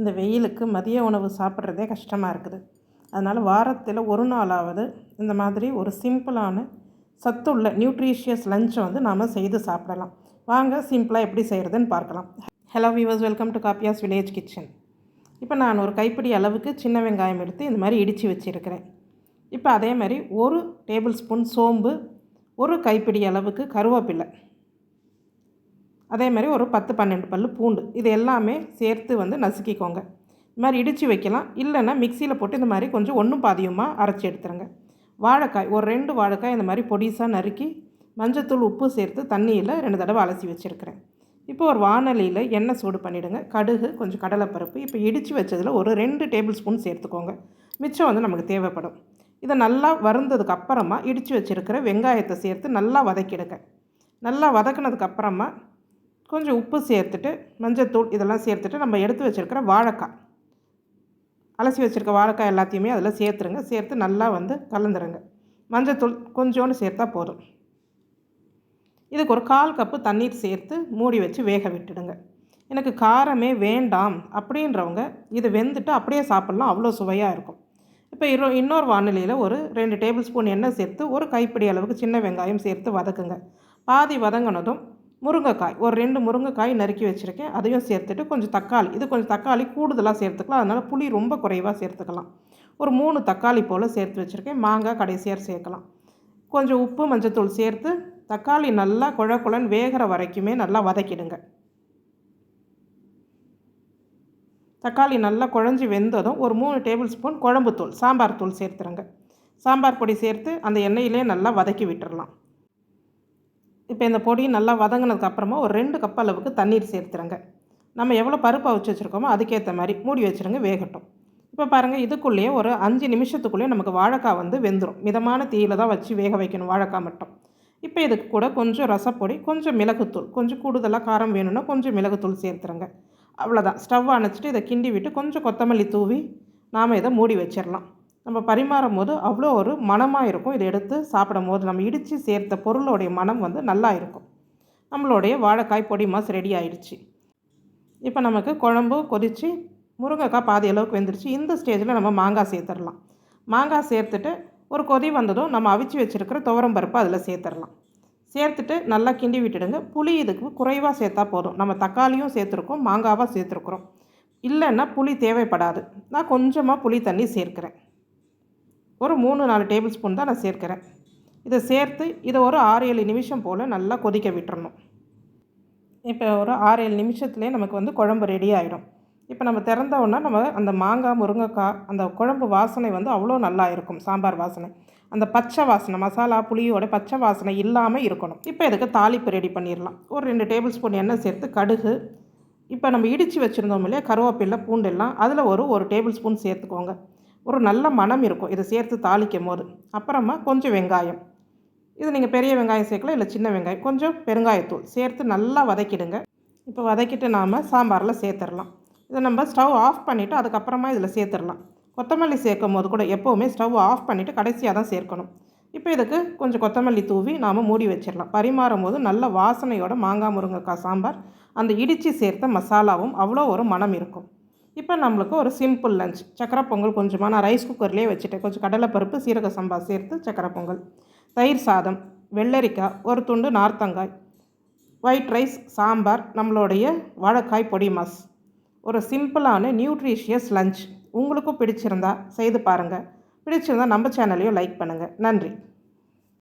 இந்த வெயிலுக்கு மதிய உணவு சாப்பிட்றதே கஷ்டமாக இருக்குது. அதனால் வாரத்தில் ஒரு நாளாவது இந்த மாதிரி ஒரு சிம்பிளான சத்துள்ள நியூட்ரிஷியஸ் லஞ்சை வந்து நாம் செய்து சாப்பிடலாம். வாங்க சிம்பிளாக எப்படி செய்கிறதுன்னு பார்க்கலாம். ஹலோ வியூவர்ஸ் வெல்கம் டு காப்பியாஸ் வில்லேஜ் கிச்சன் இப்போ நான் ஒரு கைப்பிடி அளவுக்கு சின்ன வெங்காயம் எடுத்து இந்த மாதிரி இடித்து வச்சுருக்கிறேன். இப்போ அதே மாதிரி ஒரு டேபிள் ஸ்பூன் சோம்பு ஒரு கைப்பிடி அளவுக்கு கருவேப்பிலை. அதே மாதிரி ஒரு பத்து பன்னெண்டு பல் பூண்டு. இது எல்லாமே சேர்த்து வந்து நசுக்கிக்கோங்க. இது மாதிரி இடித்து வைக்கலாம். இல்லைன்னா மிக்சியில் போட்டு இந்த மாதிரி கொஞ்சம் ஒன்றும் பாதியுமாக அரைச்சி எடுத்துருங்க. வாழைக்காய் ஒரு ரெண்டு வாழைக்காய் இந்த மாதிரி பொடிசாக நறுக்கி மஞ்சத்தூள் உப்பு சேர்த்து தண்ணியில் ரெண்டு தடவை அலசி வச்சுருக்கிறேன். இப்போ ஒரு வானலியில் எண்ணெய் சூடு பண்ணிவிடுங்க கடுகு கொஞ்சம் கடலைப்பருப்பு. இப்போ இடித்து வச்சதில் ஒரு ரெண்டு டேபிள் ஸ்பூன் சேர்த்துக்கோங்க. மிச்சம் வந்து நமக்கு தேவைப்படும். இதை நல்லா வறுந்ததுக்கு அப்புறமா இடித்து வச்சுருக்கிற வெங்காயத்தை சேர்த்து நல்லா வதக்கிடுங்க. நல்லா வதக்கினதுக்கு அப்புறமா கொஞ்சம் உப்பு சேர்த்துட்டு மஞ்சத்தூள் இதெல்லாம் சேர்த்துட்டு நம்ம எடுத்து வச்சுருக்கிற வாழைக்காய். அலசி வச்சுருக்க வாழைக்காய் எல்லாத்தையுமே அதில் சேர்த்துருங்க. சேர்த்து நல்லா வந்து கலந்துருங்க. மஞ்சத்தூள் கொஞ்சோண்டு சேர்த்தா போதும். இதுக்கு ஒரு கால் கப்பு தண்ணீர் சேர்த்து மூடி வச்சு வேக விட்டுடுங்க. எனக்கு காரமே வேண்டாம் அப்படின்றவங்க இது வெந்துட்டு அப்படியே சாப்பிட்லாம். அவ்வளோ சுவையாக இருக்கும். இப்போ இரு இன்னொரு வானிலையில் ஒரு ரெண்டு டேபிள் ஸ்பூன் எண்ணெய் சேர்த்து ஒரு கைப்பிடி அளவுக்கு சின்ன வெங்காயம் சேர்த்து வதக்குங்க. பாதி வதங்கினதும் முருங்கைக்காய். ஒரு ரெண்டு முருங்கைக்காய் நறுக்கி வச்சுருக்கேன். அதையும் சேர்த்துட்டு கொஞ்சம் தக்காளி. இது கொஞ்சம் தக்காளி கூடுதலாக சேர்த்துக்கலாம். அதனால் புளி ரொம்ப குறைவாக சேர்த்துக்கலாம். ஒரு மூணு தக்காளி போல் சேர்த்து வச்சுருக்கேன். மாங்காய் கடைசியாக சேர்க்கலாம். கொஞ்சம் உப்பு மஞ்சத்தூள் சேர்த்து தக்காளி நல்லா குழ குழன்னு வேகிற வரைக்குமே நல்லா வதக்கிடுங்க. தக்காளி நல்லா குழஞ்சி வெந்ததும் ஒரு மூணு டேபிள் ஸ்பூன் குழம்புத்தூள் சாம்பார் தூள் சேர்த்துருங்க. சாம்பார் பொடி சேர்த்து அந்த எண்ணெயிலே நல்லா வதக்கி விட்டுறலாம். இப்போ இந்த பொடி நல்லா வதங்கினதுக்கு அப்புறமா ஒரு ரெண்டு கப் அளவுக்கு தண்ணீர் சேர்த்துருங்க. நம்ம எவ்வளோ பருப்பு அவிச்சு வச்சுருக்கோமோ அதுக்கேற்ற மாதிரி மூடி வச்சுருங்க வேகட்டும். இப்போ பாருங்கள் இதுக்குள்ளேயே ஒரு அஞ்சு நிமிஷத்துக்குள்ளேயே நமக்கு வாழைக்காய் வந்து வெந்துடும் மிதமான தீயில் தான் வச்சு வேக வைக்கணும் வாழைக்காய் மட்டும். இப்போ இதுக்கு கூட கொஞ்சம் ரசப்பொடி கொஞ்சம் மிளகுத்தூள் கொஞ்சம் கூடுதலாக காரம் வேணும்னா கொஞ்சம் மிளகுத்தூள் சேர்த்துருங்க. அவ்வளோதான். ஸ்டவ் அணைச்சிட்டு இதை கிண்டி விட்டு கொஞ்சம் கொத்தமல்லி தூவி நாம் இதை மூடி வச்சிடலாம் நம்ம பரிமாறும் போது அவ்வளோ ஒரு மனமாக இருக்கும். இதை எடுத்து சாப்பிடும் போது நம்ம இடித்து சேர்த்த பொருளோடைய மனம் வந்து நல்லா இருக்கும். நம்மளுடைய வாழைக்காய் பொடி மாஸ் ரெடி ஆயிடுச்சு. இப்போ நமக்கு குழம்பு கொதித்து முருங்கைக்காய் பாதி அளவுக்கு வெந்துருச்சு. இந்த ஸ்டேஜில் நம்ம மாங்காய் சேர்த்துடலாம். மாங்காய் சேர்த்துட்டு ஒரு கொதி வந்ததும் நம்ம அவிச்சு வச்சுருக்கிற துவரம் பருப்பு அதில் சேர்த்துடலாம். சேர்த்துட்டு நல்லா கிண்டி விட்டுடுங்க. புளி இதுக்கு குறைவாக சேர்த்தா போதும். நம்ம தக்காளியும் சேர்த்துருக்கோம் மாங்காவாக சேர்த்துருக்குறோம். இல்லைன்னா புளி தேவைப்படாது. நான் கொஞ்சமாக புளி தண்ணி சேர்க்குறேன். ஒரு மூணு நாலு டேபிள் ஸ்பூன் தான் நான் சேர்க்குறேன். இதை சேர்த்து இதை ஒரு ஆறு ஏழு நிமிஷம் போல் நல்லா கொதிக்க விட்டுறணும். இப்போ ஒரு ஆறு ஏழு நிமிஷத்துலேயே நமக்கு வந்து குழம்பு ரெடி ஆகிடும் இப்போ நம்ம திறந்தோன்னா நம்ம அந்த மாங்காய் முருங்கைக்காய் அந்த குழம்பு வாசனை வந்து அவ்வளோ நல்லா இருக்கும் சாம்பார் வாசனை. அந்த பச்சை வாசனை மசாலா புளியோட பச்சை வாசனை இல்லாமல் இருக்கணும். இப்போ இதுக்கு தாளிப்பு ரெடி பண்ணிடலாம். ஒரு ரெண்டு டேபிள் ஸ்பூன் எண்ணெய் சேர்த்து கடுகு. இப்போ நம்ம இடித்து வச்சுருந்தோம் இல்லையா கருவேப்பில்லை பூண்டெல்லாம் அதில் ஒரு ஒரு டேபிள் ஸ்பூன் சேர்த்துக்கோங்க. ஒரு நல்ல மனம் இருக்கும். இதை சேர்த்து தாளிக்கும் போது அப்புறமா கொஞ்சம் வெங்காயம். இது நீங்கள் பெரிய வெங்காயம் சேர்க்கலாம் இல்லை சின்ன வெங்காயம். கொஞ்சம் பெருங்காயத்தூள் சேர்த்து நல்லா வதக்கிடுங்க. இப்போ வதக்கிட்டு நாம் சாம்பாரில் சேர்த்துடலாம். இதை நம்ம ஸ்டவ் ஆஃப் பண்ணிவிட்டு அதுக்கப்புறமா இதில் சேர்த்துடலாம். கொத்தமல்லி சேர்க்கும் போது கூட எப்போவுமே ஸ்டவ் ஆஃப் பண்ணிவிட்டு கடைசியாக தான் சேர்க்கணும். இப்போ இதுக்கு கொஞ்சம் கொத்தமல்லி தூவி நாம் மூடி வச்சிடலாம். பரிமாறும் போது நல்ல வாசனையோட மாங்காய் முருங்கைக்காய் சாம்பார் அந்த இடித்து சேர்த்த மசாலாவும் அவ்வளோ ஒரு மனம் இருக்கும். இப்போ நம்மளுக்கு ஒரு சிம்பிள் லஞ்ச். சக்கரை பொங்கல் கொஞ்சமாக நான் ரைஸ் குக்கர்லேயே வச்சுட்டேன். கொஞ்சம் கடலைப்பருப்பு சீரக சம்பா சேர்த்து சக்கரை பொங்கல். தயிர் சாதம் வெள்ளரிக்காய் ஒரு துண்டு நார்த்தங்காய் ஒயிட் ரைஸ் சாம்பார் நம்மளுடைய வாழைக்காய் பொடி மாஸ். ஒரு சிம்பிளான நியூட்ரிஷியஸ் லஞ்ச். உங்களுக்கும் பிடிச்சிருந்தா செய்து பாருங்கள் பிடிச்சிருந்தால் நம்ம சேனலையும் லைக் பண்ணுங்கள் நன்றி.